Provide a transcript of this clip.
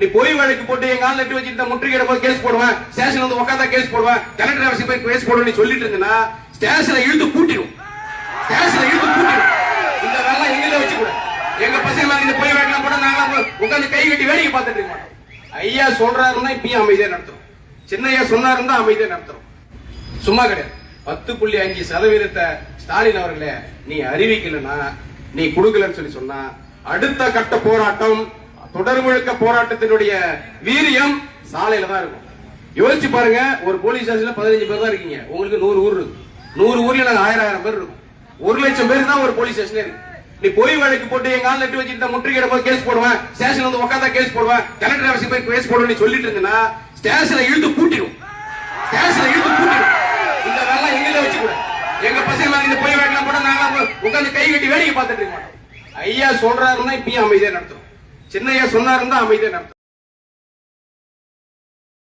நீ பொய் வழக்கு போட்டு எங்க ஆள் நட்டு வச்சுட்டு முற்றுகையிட போது கேஸ் போடுவேன். ஸ்டேஷன் வந்து உட்காந்தா கேஸ் போடுவேன். கலெக்டர் ஆஃபீஸ் போய் கேஸ் போடுவேன் நீ சொல்லிட்டு இருந்தனா ஸ்டேஷனை இழுத்து பூட்டிடும். ஸ்டேஷனை இழுத்து பூட்டிடும். இந்த வேலை எங்கள வச்சு கூட எங்க பசங்க இந்த பொய் வழக்கெல்லாம் போட நாங்க உட்காந்து கை கட்டி வேடிக்கை பார்த்துட்டு இருக்க மாட்டோம். ஐயா சொல்றாருன்னா இப்பயும் அமைதியா நடத்துறோம் சின்னையா சொன்னாருன்னா அமைதியா நடத்துறோம் சும்மா கிடையாது. பத்து புள்ளி அஞ்சு சதவீதத்தை ஸ்டாலின் அவர்களே நீ அறிவிக்கலன்னா நீ கொடுக்கலன்னு சொல்லி சொன்னா அடுத்த கட்ட போராட்டம் தொடர் முழுக்க போராட்டத்தினுடைய வீரியம் சாலையில தான் இருக்கும். யோசிச்சு பாருங்க ஒரு போலீஸ் ஸ்டேஷன்ல பதினஞ்சு பேர் தான் இருக்கீங்க. உங்களுக்கு நூறு ஊர் இருக்கு. நூறு ஊர்ல நாங்க ஆயிரம் ஆயிரம் பேர் இருக்கும். ஒரு லட்சம் பேர் தான் ஒரு போலீஸ் ஸ்டேஷன் இருக்கு. நீ பொய் வழக்கு போட்டு எங்க ஆள் நட்டு வச்சுட்டு முற்றுகையிட போது கேஸ் போடுவேன். ஸ்டேஷன் வந்து உட்காந்தா கேஸ் போடுவேன். கலெக்டர் ஆஃபீஸ் போய் கேஸ் போடுவேன் சொல்லிட்டு இருந்தேன்னா ஸ்டேஷனை இழுத்து பூட்டிடும். ஸ்டேஷனை இழுத்து பூட்டிடும். இந்த வேலை எங்கள வச்சு கூட எங்க பசங்க இந்த பொய் வழக்கெல்லாம் போட நாங்க உட்காந்து கை கட்டி வேடிக்கை பார்த்துட்டு இருக்க மாட்டோம். ஐயா சொல்றாருன்னா இப்பயும் அமைதியா நடத்துறோம் சின்னையா இருந்தால் அமைதியை நடத்துறோம்